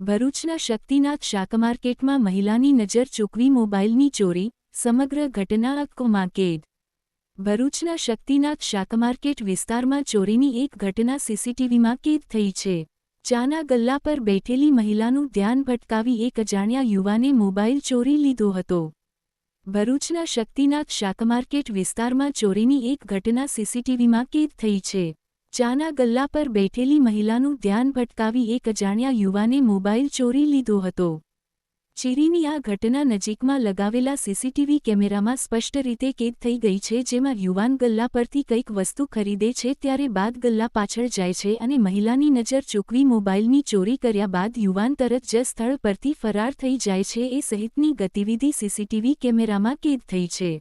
ભરૂચના શક્તિનાથ શાકમાર્કેટમાં મહિલાની નજર ચૂકવી મોબાઈલની ચોરી, સમગ્ર ઘટના અકોમાં કેદ. ભરૂચના શક્તિનાથ શાકમાર્કેટ વિસ્તારમાં ચોરીની એક ઘટના સીસીટીવીમાં કેદ થઈ છે. ચાના ગલ્લા પર બેઠેલી મહિલાનું ધ્યાન ભટકાવી એક અજાણ્યા યુવાને મોબાઈલ ચોરી લીધો હતો. ભરૂચના શક્તિનાથ શાકમાર્કેટ વિસ્તારમાં ચોરીની એક ઘટના સીસીટીવીમાં કેદ થઈ છે. ચાના ગલ્લા પર બેઠેલી મહિલાનું ધ્યાન ભટકાવી એક અજાણ્યા યુવાને મોબાઈલ ચોરી લીધો હતો. ચીરીની આ ઘટના નજીકમાં લગાવેલા સીસીટીવી કેમેરામાં સ્પષ્ટ રીતે કેદ થઈ ગઈ છે, જેમાં યુવાન ગલ્લા પરથી કંઈક વસ્તુ ખરીદે છે, ત્યારે બાદ ગલ્લા પાછળ જાય છે અને મહિલાની નજર ચૂકવી મોબાઈલની ચોરી કર્યા બાદ યુવાન તરત જ સ્થળ પરથી ફરાર થઈ જાય છે, એ સહિતની ગતિવિધિ સીસીટીવી કેમેરામાં કેદ થઈ છે.